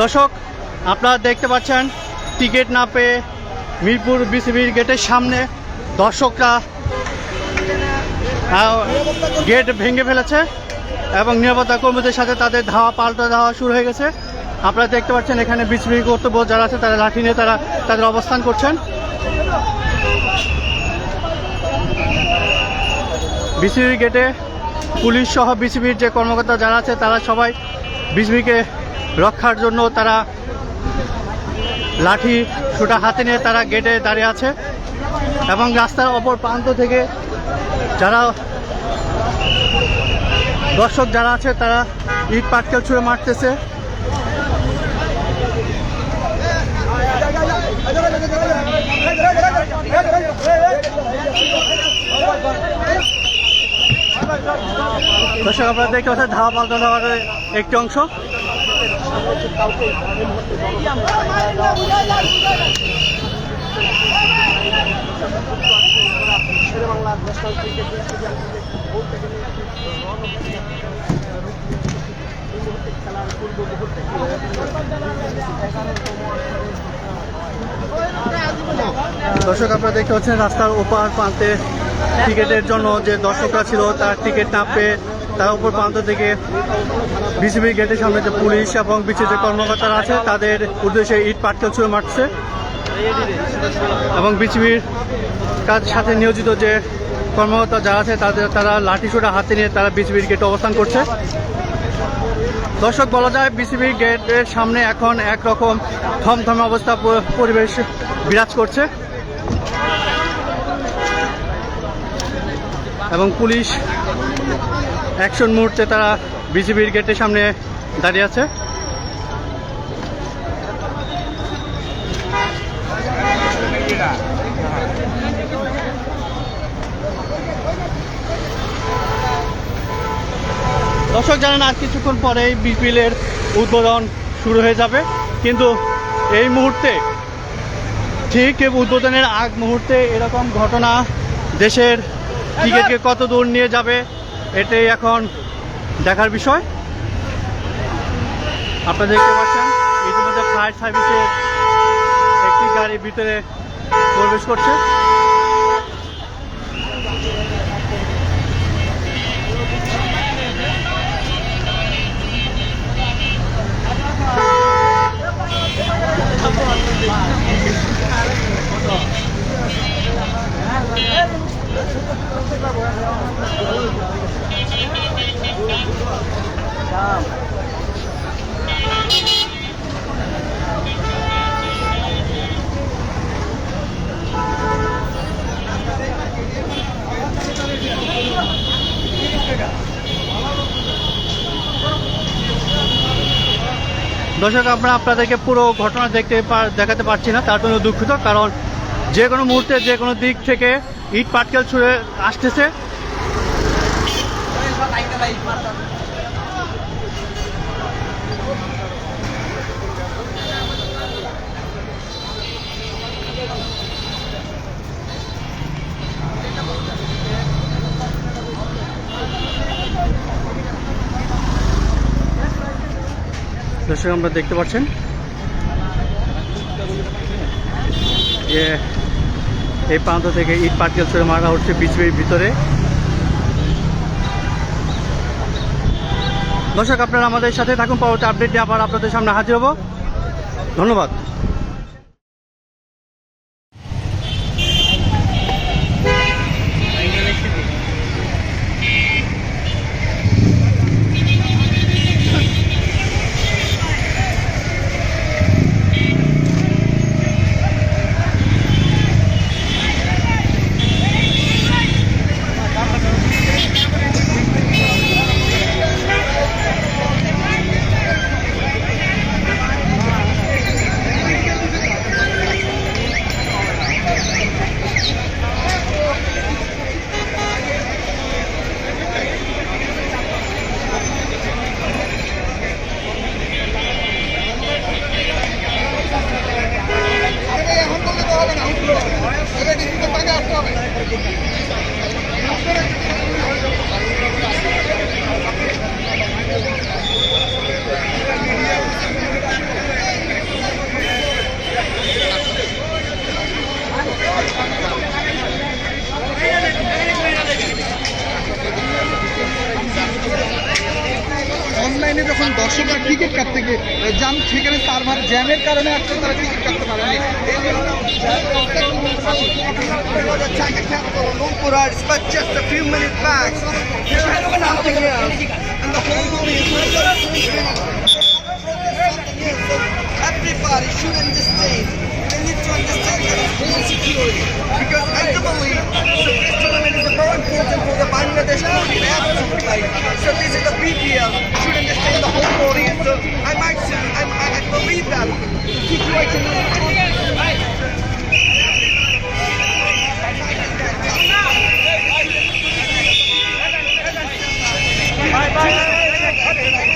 দর্শক, আপনারা দেখতে পাচ্ছেন, টিকিট না পেয়ে মিরপুর বিসিবির গেটের সামনে দর্শকরা গেট ভেঙে ফেলেছে এবং নিরাপত্তা কর্মীদের সাথে তাদের ধাওয়া পাল্টা ধাওয়া শুরু হয়ে গেছে। আপনারা দেখতে পাচ্ছেন, এখানে বিসিবি কর্তব্য যারা আছে, তারা লাঠি নিয়ে তারা তাদের অবস্থান করছেন। বিসিবি গেটে পুলিশ সহ বিসিবির যে কর্মকর্তা যারা আছে, তারা সবাই বিসিবিকে রক্ষার জন্য তারা লাঠি সুটা হাতে নিয়ে তারা গেটে দাঁড়িয়ে আছে এবং রাস্তার অপর প্রান্ত থেকে যারা দর্শক যারা আছে, তারা ইট পাটকেল ছুঁড়ে মারতেছে। দর্শক, আপনারা দেখতে পাচ্ছেন ধাওয়া একটি অংশ। দর্শক, আপনারা দেখতে পাচ্ছেন রাস্তার ওপার প্রান্তে টিকিটের জন্য যে দর্শকরা ছিল, তার টিকিট না পেয়ে তার উপর প্রান্ত থেকে বিসিবি গেটের সামনে যে পুলিশ এবং বিসিবি যে কর্মকর্তারা আছে, তাদের উদ্দেশ্যে ইট পাটকেল ছুঁড়ে মারছে। এবং বিসিবির কাজ সাথে নিয়োজিত যে কর্মকর্তা যারা আছে, তাদের তারা লাঠি ছোটা হাতে নিয়ে তারা বিসিবির গেটে অবস্থান করছে। দর্শক, বলা যায় বিসিবির গেটের সামনে এখন একরকম থমথমে অবস্থা পরিবেশ বিরাজ করছে। এবং পুলিশ অ্যাকশন মুহূর্তে তারা বিসিবির গেটের সামনে দাঁড়িয়ে আছে। দর্শক জানেন আর কিছুক্ষণ পরেই বিপিএলের উদ্বোধন শুরু হয়ে যাবে। কিন্তু এই মুহূর্তে ঠিক উদ্বোধনের আগ মুহূর্তে এরকম ঘটনা দেশের ক্রিকেটকে কত দূর নিয়ে যাবে এটাই এখন দেখার বিষয়। আপনারা দেখতে পাচ্ছেন, ইতিমধ্যে ফায়ার সার্ভিসের একটি গাড়ি ভিতরে প্রবেশ করছে। দর্শক, আমরা আপনাদেরকে পুরো ঘটনা দেখতে দেখাতে পারছি না, তার জন্য দুঃখিত, কারণ যে কোনো মুহূর্তে, যে কোনো দিক থেকে ইট পাটকেল ছুঁড়ে আসতেছে। দর্শক, আমরা দেখতে পাচ্ছেন। যে এই প্রান্ত থেকে ইট পাটকেল ছুড়ে মারা হচ্ছে বিসিবির ভিতরে। দর্শক, আপনারা আমাদের সাথে থাকুন। পরবর্তী আপডেট নিয়ে আবার আপনাদের সামনে হাজির হব। ধন্যবাদ। অনলাইনে যখন দর্শকরা ক্রিকেট কাপ থেকে যান, সেখানে সার্ভার জ্যামের কারণে আজকে তারা ক্রিকেট কাটতে পারেনি। but just a few minutes back. And the whole is everybody should understand. They need to understand whole security, because this tournament is very important for the Bangladesh. So this is the should understand the whole. So I I, I believe that the situation. 拜拜。谢谢